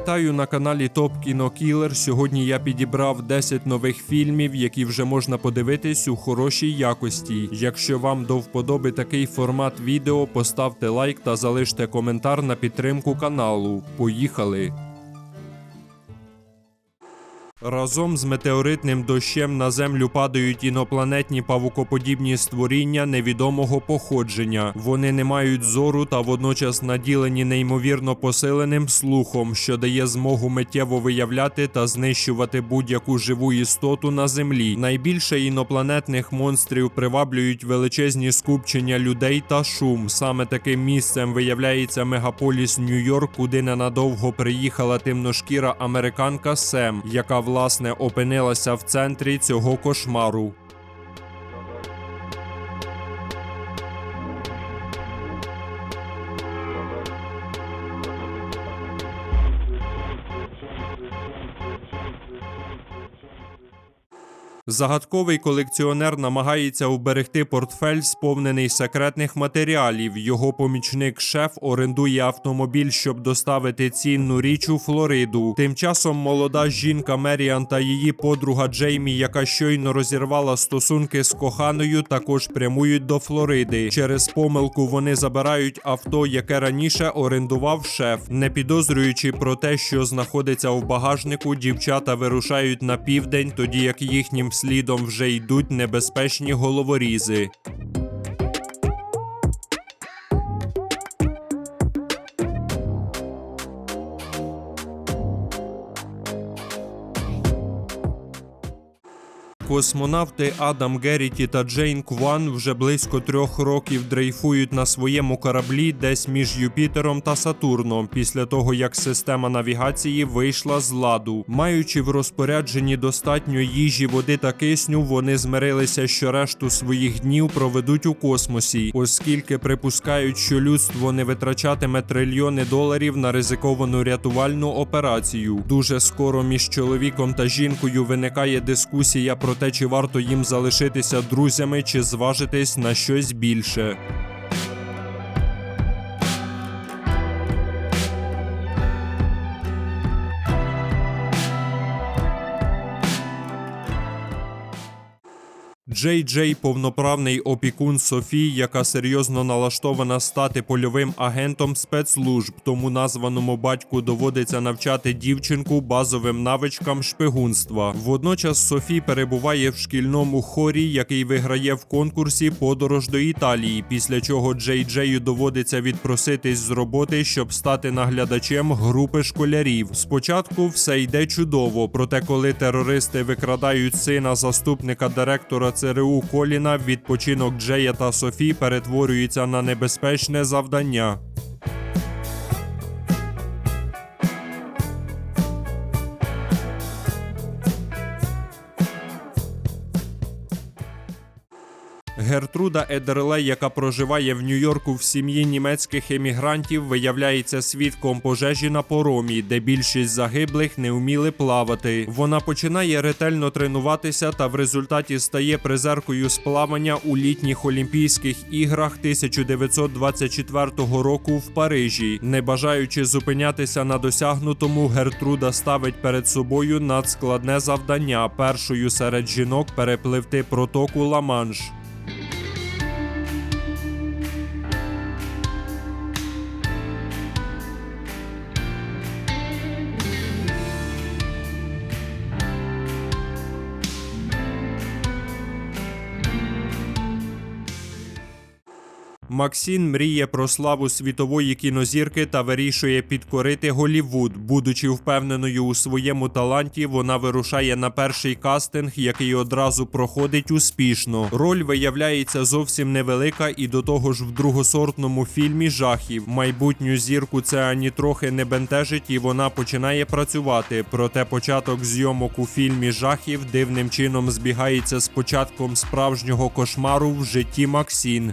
Вітаю на каналі Топ Кіно Кілер. Сьогодні я підібрав 10 нових фільмів, які вже можна подивитись у хорошій якості. Якщо вам до вподоби такий формат відео, поставте лайк та залиште коментар на підтримку каналу. Поїхали! Разом з метеоритним дощем на землю падають інопланетні павукоподібні створіння невідомого походження. Вони не мають зору та водночас наділені неймовірно посиленим слухом, що дає змогу миттєво виявляти та знищувати будь-яку живу істоту на землі. Найбільше інопланетних монстрів приваблюють величезні скупчення людей та шум. Саме таким місцем виявляється мегаполіс Нью-Йорк, куди ненадовго приїхала темношкіра американка Сем, яка власне опинилася в центрі цього кошмару. Загадковий колекціонер намагається уберегти портфель, сповнений секретних матеріалів. Його помічник шеф орендує автомобіль, щоб доставити цінну річ у Флориду. Тим часом молода жінка Меріан та її подруга Джеймі, яка щойно розірвала стосунки з коханою, також прямують до Флориди. Через помилку вони забирають авто, яке раніше орендував шеф. Не підозрюючи про те, що знаходиться в багажнику, дівчата вирушають на південь, тоді як їхнім слідом вже йдуть небезпечні головорізи. Космонавти Адам Геріті та Джейн Кван вже близько трьох років дрейфують на своєму кораблі десь між Юпітером та Сатурном, після того як система навігації вийшла з ладу. Маючи в розпорядженні достатньо їжі, води та кисню, вони змирилися, що решту своїх днів проведуть у космосі, оскільки припускають, що людство не витрачатиме трильйони доларів на ризиковану рятувальну операцію. Дуже скоро між чоловіком та жінкою виникає дискусія про те, чи варто їм залишитися друзями, чи зважитись на щось більше. Джей Джей повноправний опікун Софії, яка серйозно налаштована стати польовим агентом спецслужб, тому названому батьку доводиться навчати дівчинку базовим навичкам шпигунства. Водночас Софі перебуває в шкільному хорі, який виграє в конкурсі подорож до Італії, після чого Джей Джею доводиться відпроситись з роботи, щоб стати наглядачем групи школярів. Спочатку все йде чудово, проте коли терористи викрадають сина заступника директора ЦРУ Коліна, відпочинок Джея та Софі перетворюється на небезпечне завдання. Гертруда Едерлей, яка проживає в Нью-Йорку в сім'ї німецьких емігрантів, виявляється свідком пожежі на поромі, де більшість загиблих не вміли плавати. Вона починає ретельно тренуватися та в результаті стає призеркою з плавання у літніх Олімпійських іграх 1924 року в Парижі. Не бажаючи зупинятися на досягнутому, Гертруда ставить перед собою надскладне завдання першою серед жінок перепливти протоку Ла-Манш. Максін мріє про славу світової кінозірки та вирішує підкорити Голівуд. Будучи впевненою у своєму таланті, вона вирушає на перший кастинг, який одразу проходить успішно. Роль виявляється зовсім невелика, і до того ж в другосортному фільмі жахів. Майбутню зірку це ані трохи не бентежить, і вона починає працювати. Проте початок зйомок у фільмі жахів дивним чином збігається з початком справжнього кошмару в житті Максін.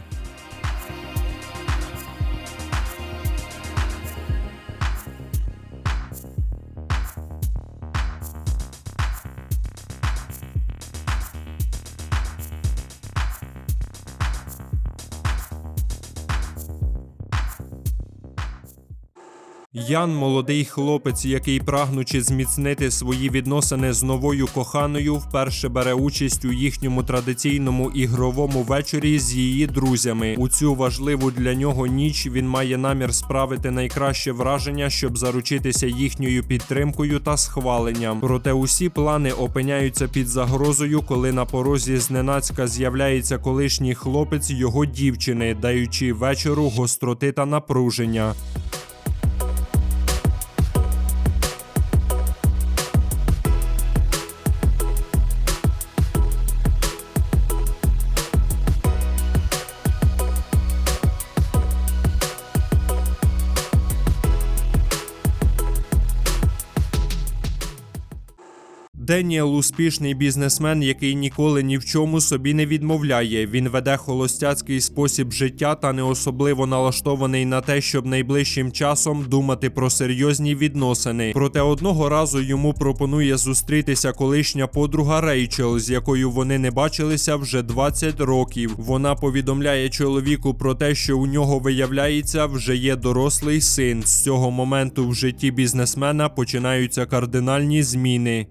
Ян молодий хлопець, який прагнучи зміцнити свої відносини з новою коханою, вперше бере участь у їхньому традиційному ігровому вечорі з її друзями. У цю важливу для нього ніч він має намір справити найкраще враження, щоб заручитися їхньою підтримкою та схваленням. Проте усі плани опиняються під загрозою, коли на порозі зненацька з'являється колишній хлопець його дівчини, даючи вечору гостроти та напруження. Деніел успішний бізнесмен, який ніколи ні в чому собі не відмовляє. Він веде холостяцький спосіб життя та не особливо налаштований на те, щоб найближчим часом думати про серйозні відносини. Проте одного разу йому пропонує зустрітися колишня подруга Рейчел, з якою вони не бачилися вже 20 років. Вона повідомляє чоловіку про те, що у нього виявляється вже є дорослий син. З цього моменту в житті бізнесмена починаються кардинальні зміни.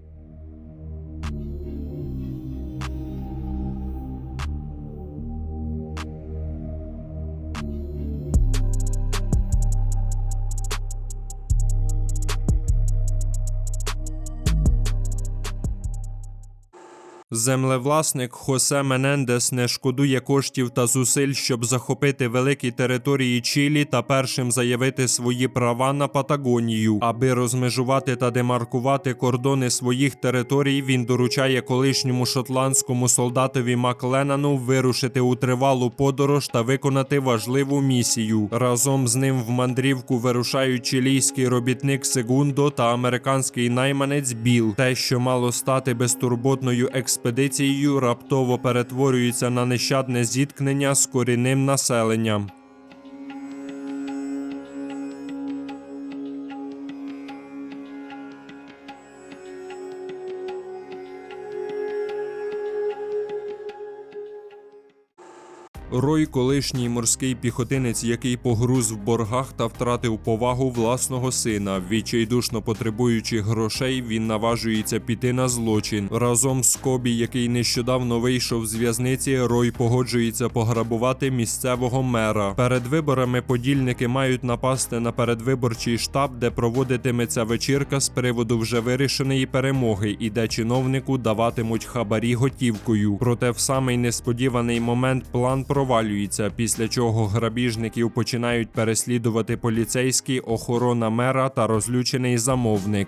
Землевласник Хосе Менендес не шкодує коштів та зусиль, щоб захопити великі території Чилі та першим заявити свої права на Патагонію. Аби розмежувати та демаркувати кордони своїх територій, він доручає колишньому шотландському солдатові Макленану вирушити у тривалу подорож та виконати важливу місію. Разом з ним в мандрівку вирушають чилійський робітник Сегундо та американський найманець Біл. Те, що мало стати безтурботною експедицією, раптово перетворюється на нещадне зіткнення з корінним населенням. Рой, колишній морський піхотинець, який погруз в боргах та втратив повагу власного сина. Відчайдушно потребуючи грошей, він наважується піти на злочин. Разом з Кобі, який нещодавно вийшов з в'язниці, Рой погоджується пограбувати місцевого мера. Перед виборами подільники мають напасти на передвиборчий штаб, де проводитиметься вечірка з приводу вже вирішеної перемоги, і де чиновнику даватимуть хабарі готівкою. Проте в самий несподіваний момент план провалюється, після чого грабіжників починають переслідувати поліцейські, охорона мера та розлючений замовник.